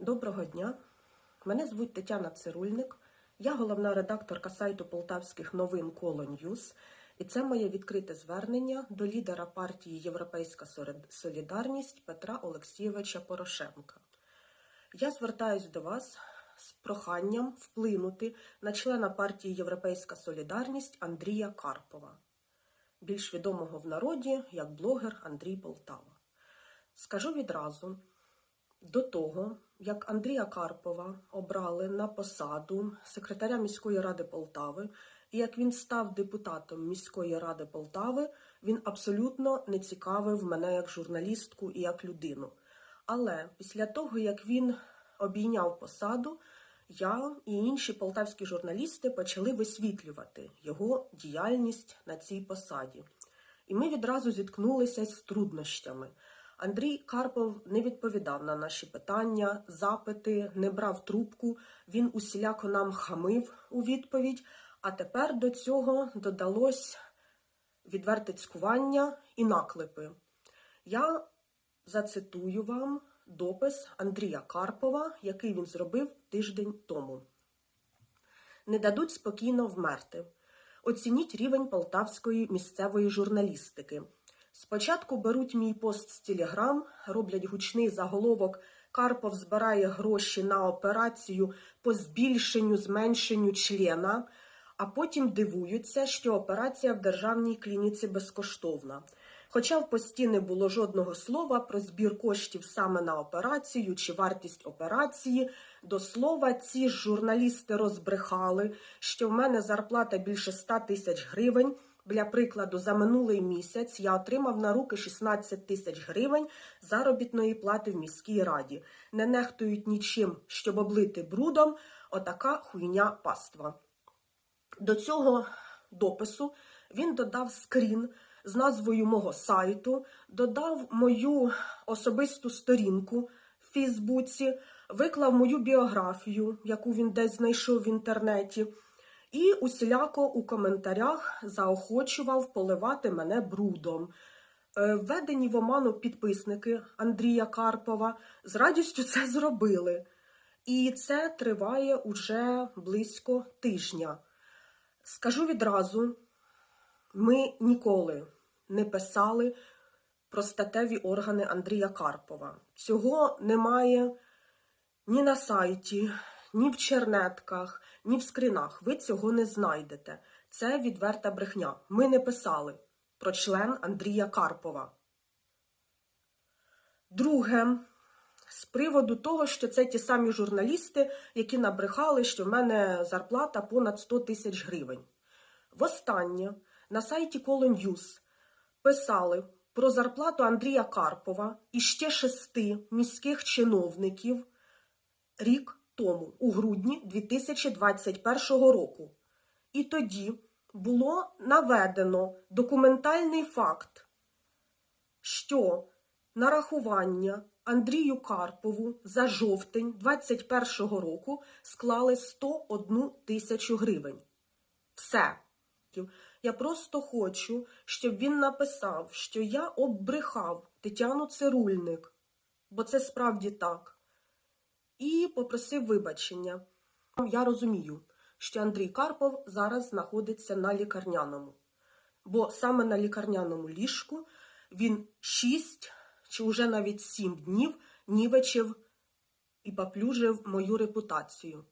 Доброго дня. Мене звуть Тетяна Цирульник. Я головна редакторка сайту Полтавських новин Коло Ньюз. І це моє відкрите звернення до лідера партії Європейська Солідарність Петра Олексійовича Порошенка. Я звертаюсь до вас з проханням вплинути на члена партії Європейська Солідарність Андрія Карпова, більш відомого в народі як блогер Андрій Полтава. Скажу відразу, до того, як Андрія Карпова обрали на посаду секретаря міської ради Полтави, і як він став депутатом міської ради Полтави, він абсолютно не цікавив мене як журналістку і як людину. Але після того, як він обійняв посаду, я і інші полтавські журналісти почали висвітлювати його діяльність на цій посаді. І ми відразу зіткнулися з труднощами. Андрій Карпов не відповідав на наші питання, запити, не брав трубку. Він усіляко нам хамив у відповідь. А тепер до цього додалось відверте цькування і наклепи. Я зацитую вам допис Андрія Карпова, який він зробив тиждень тому. Не дадуть спокійно вмерти. Оцініть рівень полтавської місцевої журналістики. Спочатку беруть мій пост з Телеграм, роблять гучний заголовок Карпов збирає гроші на операцію по збільшенню, зменшенню члена, а потім дивуються, що операція в державній клініці безкоштовна. Хоча в пості не було жодного слова про збір коштів саме на операцію чи вартість операції, до слова, ці журналісти розбрехали, що в мене зарплата більше 100 тисяч гривень. Для прикладу, за минулий місяць я отримав на руки 16 тисяч гривень заробітної плати в міській раді. Не нехтують нічим, щоб облити брудом. Отака хуйня паства. До цього допису він додав скрін з назвою мого сайту, додав мою особисту сторінку в Фейсбуці, виклав мою біографію, яку він десь знайшов в інтернеті. І усіляко у коментарях заохочував поливати мене брудом. Е, Введені в оману підписники Андрія Карпова з радістю це зробили. І це триває уже близько тижня. Скажу відразу: ми ніколи не писали про статеві органи Андрія Карпова. Цього немає ні на сайті, ні в чернетках, ні в скринах. Ви цього не знайдете. Це відверта брехня. Ми не писали про член Андрія Карпова. Друге, з приводу того, що це ті самі журналісти, які набрехали, що в мене зарплата понад 100 тисяч гривень. Востаннє на сайті Коло писали про зарплату Андрія Карпова і ще шести міських чиновників рік тому, у грудні 2021 року. І тоді було наведено документальний факт, що нарахування Андрію Карпову за жовтень 2021 року склали 101 тисячу гривень. Все. Я просто хочу, щоб він написав, що я оббрехав Тетяну Цирульник, бо це справді так. І попросив вибачення. Я розумію, що Андрій Карпов зараз знаходиться на лікарняному, бо саме на лікарняному ліжку він 6 чи вже навіть 7 днів нівечив і поплюжив мою репутацію.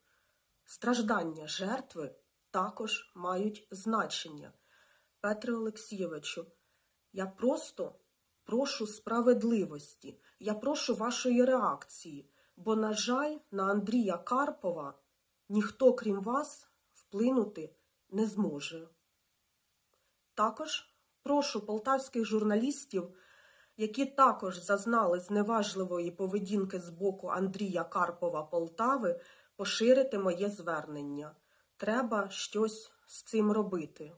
Страждання жертви також мають значення. Петре Олексійовичу, я просто прошу справедливості, я прошу вашої реакції, бо, на жаль, на Андрія Карпова ніхто, крім вас, вплинути не зможе. Також прошу полтавських журналістів, які також зазнали зневажливої поведінки з боку Андрія Карпова Полтави, поширити моє звернення. Треба щось з цим робити.